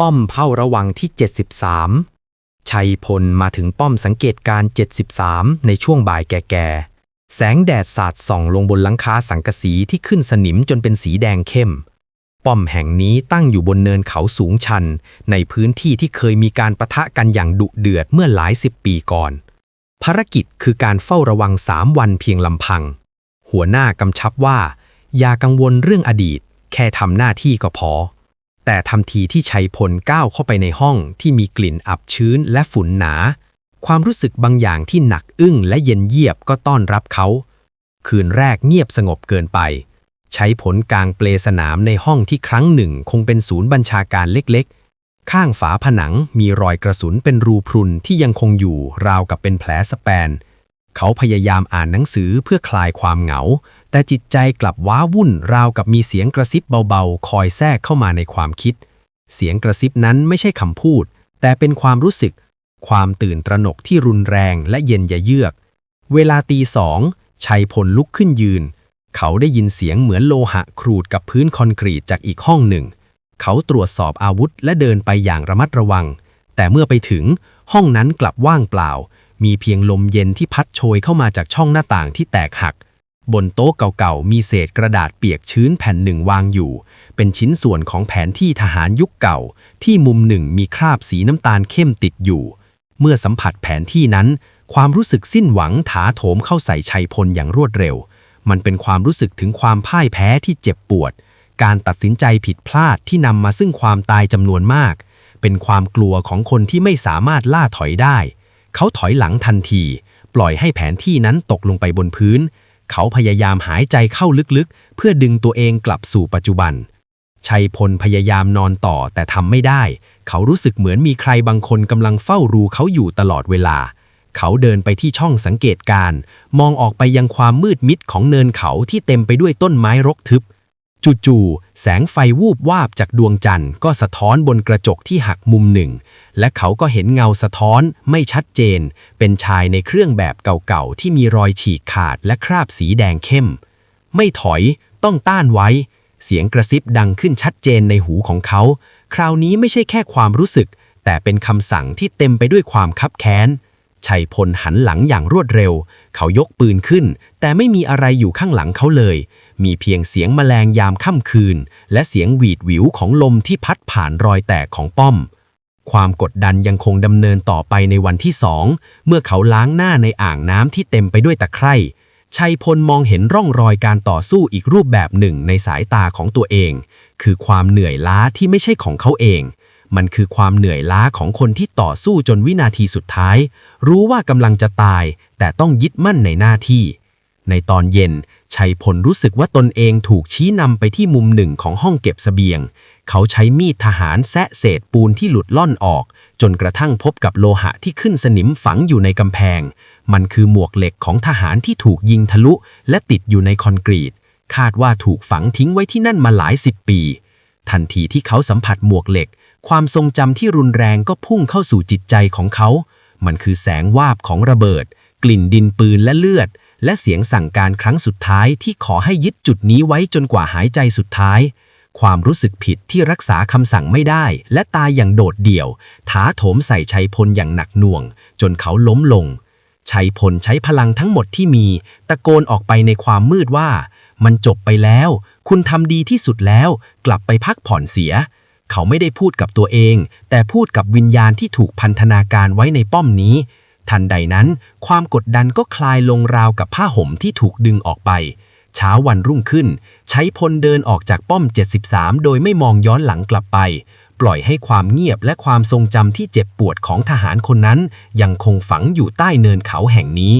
ป้อมเผ่าระวังที่ 73 ชัยพลมาถึงป้อมสังเกตการณ์73 ในช่วงบ่ายแก่ๆ แสงแดดสาดส่องลงบนหลังคาสังกะสีที่ขึ้นสนิมจนเป็นสีแดงเข้ม ป้อมแห่งนี้ตั้งอยู่บนเนินเขาสูงชัน ในพื้นที่ที่เคยมีการประทะกันอย่างดุเดือดเมื่อหลายสิบปีก่อน ภารกิจคือการเฝ้าระวังสามวันเพียงลำพัง หัวหน้ากำชับว่า อย่ากังวลเรื่องอดีต แค่ทำหน้าที่ก็พอ แต่ทันทีที่ชัยพลก้าวเข้าไปในห้องที่มีกลิ่นอับชื้นและฝุ่นหนา ความรู้สึกบางอย่างที่หนักอึ้งและเย็นเยียบก็ต้อนรับเขา คืนแรกเงียบสงบเกินไป ใช้ผลกลางเปลสนามในห้องที่ครั้งหนึ่งคงเป็นศูนย์บัญชาการเล็กๆ ข้างฝาผนังมีรอยกระสุนเป็นรูพรุนที่ยังคงอยู่ราวกับเป็นแผลสแปน เขาพยายามอ่านหนังสือเพื่อคลายความเหงา แต่จิตใจกลับว้าวุ่นราวกับมีเสียงกระซิบเบาๆ คอยแทรกเข้ามาในความคิด เสียงกระซิบนั้นไม่ใช่คำพูด แต่เป็นความรู้สึก ความตื่นตระหนกที่รุนแรงและเย็นยะเยือก เวลาตีสองชัยพลลุกขึ้นยืน เขาได้ยินเสียงเหมือนโลหะครูดกับพื้นคอนกรีตจากอีกห้องหนึ่ง เขาตรวจสอบอาวุธและเดินไปอย่างระมัดระวัง แต่เมื่อไปถึงห้องนั้นกลับว่างเปล่า มีเพียงลมเย็นที่พัดโชยเข้ามาจากช่องหน้าต่างที่แตกหัก บนโต๊ะเก่าๆ มีเศษกระดาษเปียกชื้นแผ่นหนึ่งวางอยู่ เป็นชิ้นส่วนของแผนที่ทหารยุคเก่า ที่มุมหนึ่งมีคราบสีน้ำตาลเข้มติดอยู่ เมื่อสัมผัสแผนที่นั้น ความรู้สึกสิ้นหวังถาโถมเข้าใส่ชัยพลอย่างรวดเร็ว มันเป็นความรู้สึกถึงความพ่ายแพ้ที่เจ็บปวด การตัดสินใจผิดพลาดที่นำมาซึ่งความตายจำนวนมาก เป็นความกลัวของคนที่ไม่สามารถล่าถอยได้ เขาถอยหลังทันที ปล่อยให้แผนที่นั้นตกลงไปบนพื้น เขาพยายามหายใจเข้าลึกๆ เพื่อดึงตัวเองกลับสู่ปัจจุบัน ชัยพลพยายามนอนต่อแต่ทำไม่ได้ เขารู้สึกเหมือนมีใครบางคนกำลังเฝ้ารูเขาอยู่ตลอดเวลา เขาเดินไปที่ช่องสังเกตการณ์มองออกไปยังความมืดมิดของเนินเขาที่เต็มไปด้วยต้นไม้รกทึบ จู่ๆแสงไฟวูบวาบจากดวงจันทร์ก็สะท้อนบนกระจกที่หักมุมหนึ่ง และเขาก็เห็นเงาสะท้อนไม่ชัดเจน เป็นชายในเครื่องแบบเก่าๆ ที่มีรอยฉีกขาดและคราบสีแดงเข้ม ไม่ถอยต้องต้านไว้ เสียงกระซิบดังขึ้นชัดเจนในหูของเขา คราวนี้ไม่ใช่แค่ความรู้สึก แต่เป็นคำสั่งที่เต็มไปด้วยความคับแค้น ชัยพลหันหลังอย่างรวดเร็ว เขายกปืนขึ้น แต่ไม่มีอะไรอยู่ข้างหลังเขาเลย มีเพียงเสียงแมลงยามค่ำคืน และเสียงหวีดหวิวของลมที่พัดผ่านรอยแตกของป้อม ความกดดันยังคงดำเนินต่อไปในวันที่สอง เมื่อเขาล้างหน้าในอ่างน้ำที่เต็มไปด้วยตะไคร่ชัยพลมองเห็นร่องรอยการต่อสู้อีกรูปแบบหนึ่งในสายตาของตัวเอง คือความเหนื่อยล้าที่ไม่ใช่ของเขาเอง มันคือความเหนื่อยล้าของคนที่ต่อสู้จนวินาทีสุดท้าย รู้ว่ากำลังจะตาย แต่ต้องยึดมั่นในหน้าที่ ในตอนเย็น ชัยพลรู้สึกว่าตนเองถูกชี้นำไปที่มุมหนึ่งของห้องเก็บเสบียง เขาใช้มีดทหารแซะเศษปูนที่หลุดล่อนออก จนกระทั่งพบกับโลหะที่ขึ้นสนิมฝังอยู่ในกำแพง มันคือหมวกเหล็กของทหารที่ถูกยิงทะลุ และติดอยู่ในคอนกรีต คาดว่าถูกฝังทิ้งไว้ที่นั่นมาหลายสิบปี ทันทีที่เขาสัมผัสหมวกเหล็ก ความทรงจำที่รุนแรงก็พุ่งเข้าสู่จิตใจของเขา มันคือแสงวาบของระเบิด กลิ่นดินปืนและเลือด และเสียงสั่งการครั้งสุดท้ายที่ขอให้ยึดจุดนี้ไว้จนกว่าหายใจสุดท้าย ความรู้สึกผิดที่รักษาคำสั่งไม่ได้ และตายอย่างโดดเดี่ยว ถาโถมใส่ชัยพลอย่างหนักหน่วง จนเขาล้มลง ชัยพลใช้พลังทั้งหมดที่มี ตะโกนออกไปในความมืดว่า มันจบไปแล้ว คุณทำดีที่สุดแล้ว กลับไปพักผ่อนเสีย เขาไม่ได้พูดกับตัวเอง แต่พูดกับวิญญาณที่ถูกพันธนาการไว้ในป้อมนี้ ทันใดนั้น ความกดดันก็คลายลงราวกับผ้าห่มที่ถูกดึงออกไป เช้าวันรุ่งขึ้น ใช้พลเดินออกจากป้อม 73 โดยไม่มองย้อนหลังกลับไป ปล่อยให้ความเงียบและความทรงจำที่เจ็บปวดของทหารคนนั้น ยังคงฝังอยู่ใต้เนินเขาแห่งนี้